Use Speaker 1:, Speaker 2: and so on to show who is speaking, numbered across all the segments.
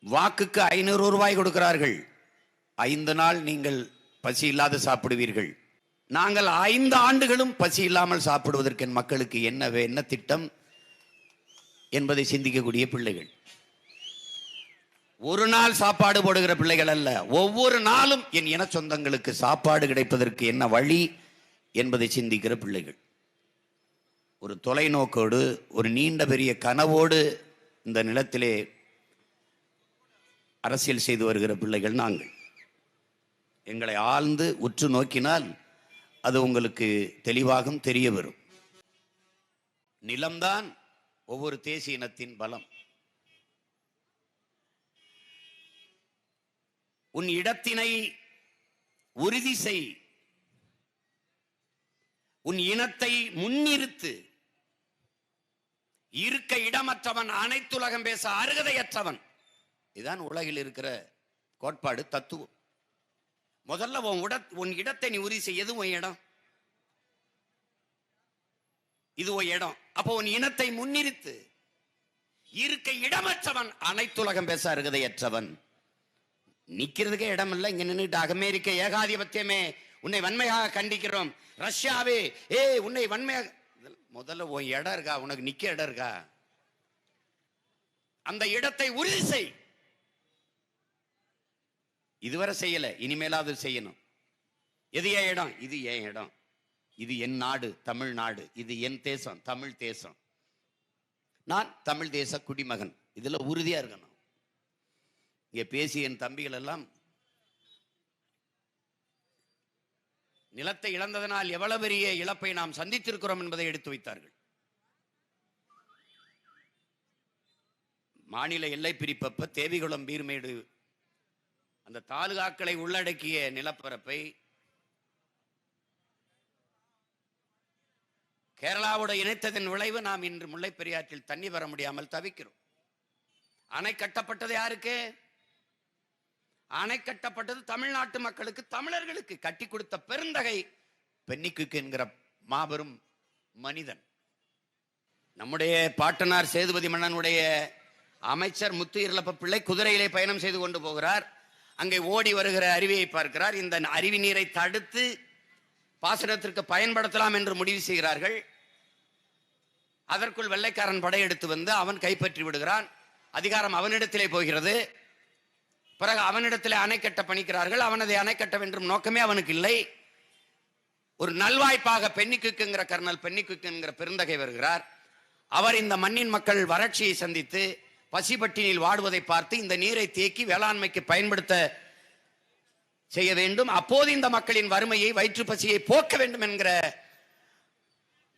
Speaker 1: வாக்குக்கு ஐநூறு ரூபாய் கொடுக்கிறார்கள். ஐந்து நாள் நீங்கள் பசி இல்லாது சாப்பிடுவீர்கள். நாங்கள் ஐந்து ஆண்டுகளும் பசி இல்லாமல் சாப்பிடுவதற்கு என் மக்களுக்கு என்ன வே- என்ன திட்டம் என்பதை சிந்திக்கக்கூடிய பிள்ளைகள். ஒரு நாள் சாப்பாடு போடுகிற பிள்ளைகள் அல்ல. ஒவ்வொரு நாளும் என் இன சொந்தங்களுக்கு சாப்பாடு கிடைப்பதற்கு என்ன வழி என்பதை சிந்திக்கிற பிள்ளைகள். ஒரு தொலைநோக்கோடு ஒரு நீண்ட பெரிய கனவோடு இந்த நிலத்திலே அரசியல் செய்து வருகிற பிள்ளைகள் நாங்கள். எங்களை ஆழ்ந்து உற்று நோக்கினால் அது உங்களுக்கு தெளிவாகும் தெரிய வரும். நிலம்தான் ஒவ்வொரு தேசிய இனத்தின் பலம். உன் இடத்தினை உறுதி செய். உன் இனத்தை முன்னிறுத்து. இருக்க இடமற்றவன் அனைத்துலகம் பேச அருகதையற்றவன். இதுதான் உலகில் இருக்கிற கோட்பாடு தத்துவம். முதல்ல உன் உட உன் இடத்தை நீ உறுதி செய்யது உன் இடம்? இது உன் இடம். அப்போ உன் இனத்தை முன்னிறுத்து. இருக்க இடமற்றவன் அனைத்துலகம் பேச அருகதையற்றவன் நிக்கிறதுக்கே இடம் இல்லை இங்க நின்றுட்டு அமெரிக்க ஏகாதிபத்தியமே உன்னை வன்மையாக கண்டிக்கிறோம். ரஷ்யாவே ஏ உன்னை வன்மையாக முதல்ல உன் இடம் இருக்கா? உனக்கு நிக்க இடம் இருக்கா? அந்த இடத்தை உறுதி செய். இதுவரை செய்யலை இனிமேலாவது செய்யணும். எது என் இடம்? இது என் இடம். இது என் நாடு தமிழ்நாடு இது என் தேசம் தமிழ் தேசம். நான் தமிழ் தேச குடிமகன். இதில் உறுதியாக இருக்கணும். இங்கே பேசிய என் தம்பிகள் எல்லாம் நிலத்தை இழந்ததனால் எவ்வளவு பெரிய இழப்பை நாம் சந்தித்திருக்கிறோம் என்பதை எடுத்து வைத்தார்கள். மாநில எல்லை பிரிப்பப்ப தேவிகுளம் பீர்மேடு அந்த தாலுகாக்களை உள்ளடக்கிய நிலப்பரப்பை கேரளாவோட இணைத்ததன் விளைவு நாம் இன்று முல்லை பெரியாற்றில் தண்ணி வர முடியாமல் தவிக்கிறோம். அணை கட்டப்பட்டது யாருக்கு? அணை கட்டப்பட்டது தமிழ்நாட்டு மக்களுக்கு தமிழர்களுக்கு. கட்டி கொடுத்த பெருந்தகை பெண்ணிக்கு என்கிற மாபெரும் மனிதன். நம்முடைய பாட்டனார் சேதுபதி மன்னனுடைய அமைச்சர் முத்து இருளப்ப பிள்ளை குதிரையிலே பயணம் செய்து கொண்டு போகிறார். அங்கே ஓடி வருகிற அருவியை பார்க்கிறார். இந்த அருவி நீரை தடுத்து பாசனத்திற்கு பயன்படுத்தலாம் என்று முடிவு செய்கிறார்கள். அதற்குள் வெள்ளைக்காரன் படையெடுத்து வந்து அவன் கைப்பற்றி விடுகிறான். அதிகாரம் அவனிடத்திலே போகிறது. பிறகு அவனிடத்திலே அணை கட்ட பணிக்கிறார்கள். அவன் அதை அணை கட்ட வேண்டும் நோக்கமே அவனுக்கு இல்லை. ஒரு நல்வாய்ப்பாக பென்னிக்குங்கிற கர்னல் பெண்ணிக்குங்கிற பெருந்தகை வருகிறார். அவர் இந்த மண்ணின் மக்கள் வறட்சியை சந்தித்து பசிபட்டினில் வாடுவதை பார்த்து இந்த நீரை தேக்கி வேளாண்மைக்கு பயன்படுத்த செய்ய வேண்டும். அப்போது இந்த மக்களின் வறுமையை வயிற்று பசியை போக்க வேண்டும் என்கிற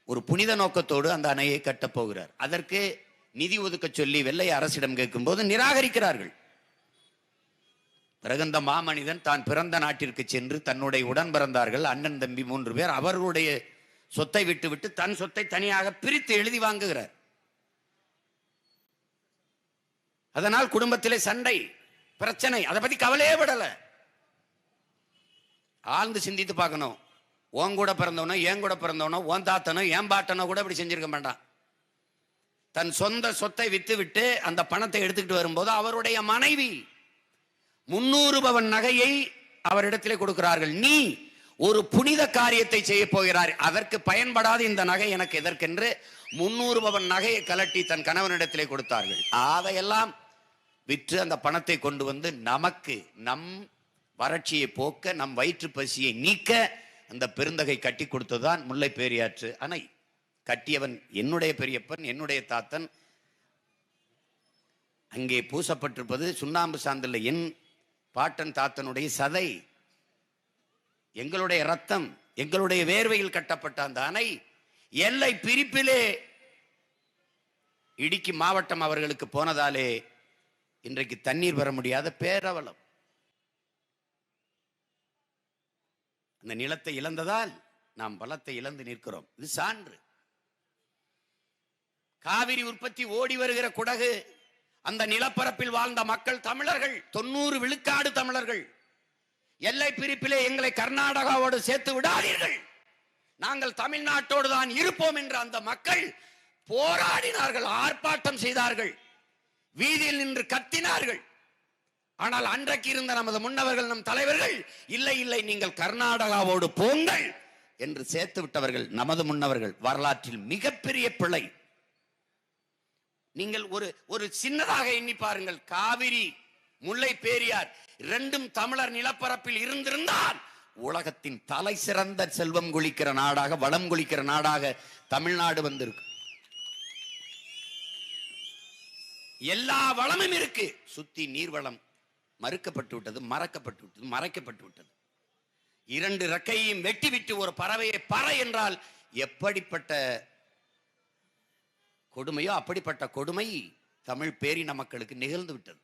Speaker 1: ஒரு புனித நோக்கத்தோடு அந்த அணையை கட்டப் போகிறார். அதற்கு நிதி ஒதுக்க சொல்லி வெள்ளை அரசிடம் கேட்கும்போது நிராகரிக்கிறார்கள். பிறகு இந்த மாமனிதன் தான் பிறந்த நாட்டிற்கு சென்று தன்னுடைய உடன் பிறந்தார்கள். அண்ணன் தம்பி மூன்று பேர் அவர்களுடைய சொத்தை விட்டுவிட்டு தன் சொத்தை தனியாக பிரித்து எழுதி வாங்குகிறார். அதனால் குடும்பத்திலே சண்டை பிரச்சனை அதை பத்தி கவலையே விடல ஆழ்ந்து சிந்தித்து பார்க்கணும். உன் கூட பிறந்தவனோ என் கூட பிறந்தவனோ உன் தாத்தனோ என் பாட்டனோ கூட இப்படி செஞ்சிருக்க மாட்டான். தன் சொந்த சொத்தை வித்து விட்டு அந்த பணத்தை எடுத்துக்கிட்டு வரும்போது அவருடைய மனைவி முன்னூறு பவன் நகையை அவரிடத்திலே கொடுக்கிறார்கள். நீ ஒரு புனித காரியத்தை செய்ய போகிறார் அதற்கு பயன்படாத இந்த நகை எனக்கு எதற்கென்று முன்னூறு பவன் நகையை கலட்டி தன் கணவனிடத்திலே கொடுத்தார்கள். அதையெல்லாம் விற்று அந்த பணத்தை கொண்டு வந்து நமக்கு நம் வறட்சியை போக்க நம் வயிற்று பசியை நீக்க அந்த பெருந்தகை கட்டி கொடுத்ததுதான் முல்லை பேரியாற்று. அணை கட்டியவன் என்னுடைய பெரியப்பன் என்னுடைய தாத்தன் அங்கே பூசப்பட்டிருப்பது சுண்ணாம்பு சாந்தில் என் பாட்டன் தாத்தனுடைய சதை. எங்களுடைய ரத்தம் எங்களுடைய வேர்வையில் கட்டப்பட்ட அந்த அணை எல்லை பிரிப்பிலே இடுக்கி மாவட்டம் அவர்களுக்கு போனதாலே இன்றைக்கு தண்ணீர் பெற முடியாத பேரவலம். அந்த நிலத்தை இழந்ததால் நாம் பலத்தை இழந்து நிற்கிறோம். இது சான்று. காவிரி உற்பத்தி ஓடி வருகிற குடகு அந்த நிலப்பரப்பில் வாழ்ந்த மக்கள் தமிழர்கள் தொண்ணூறு விழுக்காடு தமிழர்கள் எல்லை பிரிப்பிலே எங்களை கர்நாடகாவோடு சேர்த்து விடாதீர்கள். நாங்கள் தமிழ்நாட்டோடு தான் இருப்போம் என்ற அந்த மக்கள் போராடினார்கள் ஆர்ப்பாட்டம் செய்தார்கள் வீதியில் நின்று கத்தினார்கள். ஆனால் அன்றைக்கு இருந்த நமது முன்னவர்கள் நம் தலைவர்கள் இல்லை இல்லை நீங்கள் கர்நாடகாவோடு போங்கள் என்று சேர்த்து விட்டவர்கள் நமது முன்னவர்கள் வரலாற்றில் மிகப்பெரிய பிழை. நீங்கள் ஒரு ஒரு சின்னதாக எண்ணி பாருங்கள். காவிரி முல்லை பேரியார் இரண்டும் தமிழர் நிலப்பரப்பில் இருந்திருந்தால் உலகத்தின் தலை சிறந்த செல்வம் குளிக்கிற நாடாக வளம் குளிக்கிற நாடாக தமிழ்நாடு வந்திருக்கு. எல்லா வளமும் இருக்கு. சுத்தி நீர்வளம் மறுக்கப்பட்டு விட்டது மறக்கப்பட்டு விட்டது மறைக்கப்பட்டு விட்டது. இரண்டு ரெக்கையையும் வெட்டிவிட்டு ஒரு பறவையை பறை என்றால் எப்படிப்பட்ட கொடுமையோ அப்படிப்பட்ட கொடுமை தமிழ் பேரின மக்களுக்கு நிகழ்ந்து விட்டது.